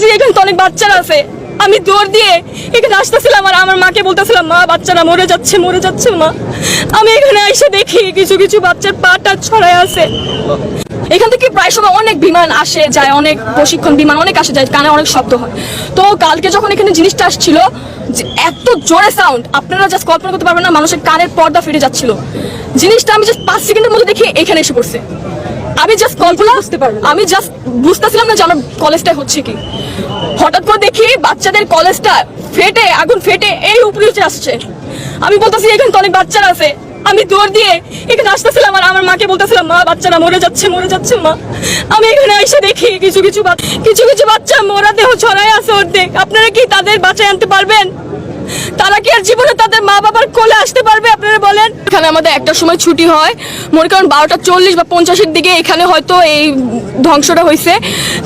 বলতেছি এখানে অনেক বাচ্চারা আছে। আমি দৌড় দিয়ে এখানে আসতেছিলাম আর আমার মাকে বলতেছিলাম, মা, বাচ্চারা মরে যাচ্ছে মরে যাচ্ছে, মা। আমি এখানে এসে দেখি কিছু কিছু বাচ্চার পাটা ছড়ায় আছে। এখান থেকে প্রায় সময় অনেক বিমান আসে, যায়, অনেক প্রশিক্ষণ বিমান অনেক আসে, যায়, কানে অনেক শব্দ হয়। তো কালকে যখন এখানে জিনিসটা আসছিল এত জোরে সাউন্ড আপনারা জাস্ট কল্পনা করতে পারবেন না, মানুষের কানের পর্দা ফিরে যাচ্ছিল। জিনিসটা আমি জাস্ট পাঁচ সেকেন্ডের মধ্যে দেখি এখানে এসে পড়ছে। আমি জাস্ট কল্পনা বুঝতে পারবেন আমি জাস্ট বুঝতেছিলাম না যে আমার কলেজটা হচ্ছে কি। হঠাৎ করে দেখি বাচ্চাদের কলেজটা ফেটে আগুন ফেটে এই উপরে উঠে আসছে। আমি বলতেছি এখানে তো অনেক বাচ্চারা আছে। আমি দৌড় দিয়ে এখানে আসতেছিলাম আর আমার মাকে বলতেছিলাম মা বাচ্চারা মরে যাচ্ছে মরে যাচ্ছে মা। আমি এখানে এসে দেখি কিছু কিছু কিছু কিছু বাচ্চা মোরা দেহ ছড়াই আছে অর্ধেক। আপনারা কি তাদের বাঁচায় আনতে পারবেন? তারা কি আর জীবনে তাদের মা বাবার কোলে আসতে পারবে আপনারা বলেন? এখানে আমাদের একটা সময় ছুটি হয়। মনে করেন বারোটা চল্লিশ বা পঞ্চাশের দিকে এখানে হয়তো এই ধ্বংসটা হয়েছে।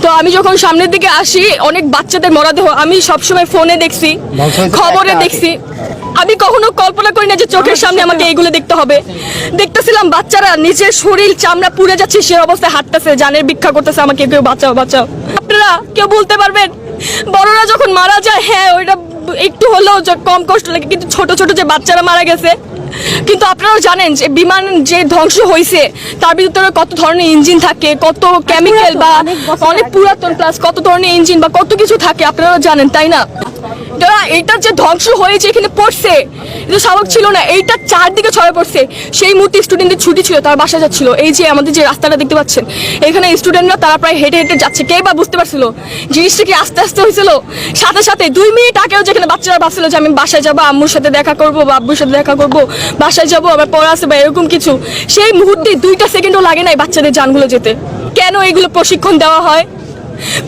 তো আমি যখন সামনের দিকে আসি অনেক বাচ্চাদের মরাদেহ আমি সবসময় ফোনে দেখছি খবরে দেখছি। আমি কখনো কল্পনা করি না যে চোখের সামনে আমাকে এইগুলো দেখতে হবে। দেখতেছিলাম বাচ্চারা নিজের শরীর চামড়া পুড়ে যাচ্ছে সে অবস্থায় হাঁটতেছে জানের ভিক্ষা করতেছে আমাকে কেউ বাঁচাও বাঁচাও। আপনারা কেউ বলতে পারবেন? বড়রা যখন মারা যায় হ্যাঁ ওইটা একটু হলেও যে কম কষ্ট লাগে কিন্তু ছোট ছোট যে বাচ্চারা মারা গেছে কিন্তু আপনারাও জানেন যে বিমান যে ধ্বংস হয়েছে তার ভিতরে কত ধরনের ইঞ্জিন থাকে কত কেমিক্যাল বা অনেক অনেক পুরাতন প্লাস কত ধরনের ইঞ্জিন বা কত কিছু থাকে আপনারাও জানেন তাই না? এটা এটা যে ধ্বংস হয়েছে এখানে পড়ছে, এটা স্বাভাবিক ছিল না, এইটা চারদিকে ছড়ে পড়ছে। সেই মুহূর্তে স্টুডেন্টদের ছুটি ছিল, তারা বাসা যাচ্ছিল। এই যে আমাদের যে রাস্তাটা দেখতে পাচ্ছেন, এখানে স্টুডেন্টরা তারা প্রায় হেঁটে হেঁটে যাচ্ছে। কে বা বুঝতে পারছিল? জিনিসটা কি আস্তে আস্তে হয়েছিল? সাথে সাথে দুই মিনিট আগেও যেখানে বাচ্চারা ভাবছিল যে আমি বাসায় যাব, আম্মুর সাথে দেখা করব বা আব্বুর সাথে দেখা করব, বাসায় যাব আবার পড়া আছে বা এরকম কিছু। সেই মুহূর্তে দুইটা সেকেন্ডও লাগে নাই বাচ্চাদের যানগুলো যেতে। কেন এগুলো প্রশিক্ষণ দেওয়া হয়?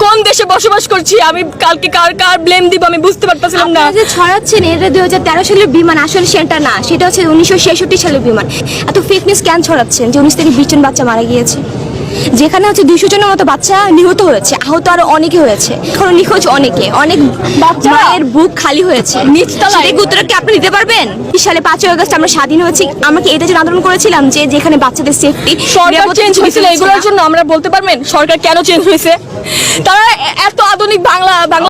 কোন দেশে বসবাস করছি? আমি কালকে কার কার ব্লেম দিব? আমি বুঝতে পারতেছিলাম না। যে ছড়াচ্ছেন, এটা দুই হাজার তেরো সালের বিমান, আসলে সেটা না। সেটা হচ্ছে উনিশশো ছেষট্টি সালের বিমান। এত ফেকনেস কেন ছড়াচ্ছেন যে উনিশ থেকে বিশ জন বাচ্চা মারা গিয়েছে? যেখানে হচ্ছে দুইশো জনের মতো বাচ্চা নিহত হয়েছে আহত আরও অনেকে হয়েছে। এখন নিখোঁজ অনেকে অনেক বাচ্চারা- মায়ের বুক খালি হয়েছে। নিচতলায়- সেটা কি উত্তরটা আপনি দিতে পারবেন? বিশ সালে পাঁচই আগস্ট আমরা স্বাধীন হয়েছি আমাকে এটা জন্য আন্দোলন করেছিলাম যে যেখানে বাচ্চাদের সেফটি সরকার চেঞ্জ হয়েছিল এগুলোর জন্য আমরা বলতে পারবেন? সরকার কেন চেঞ্জ হয়েছে? তারা এত আধুনিক বাংলা বাংলা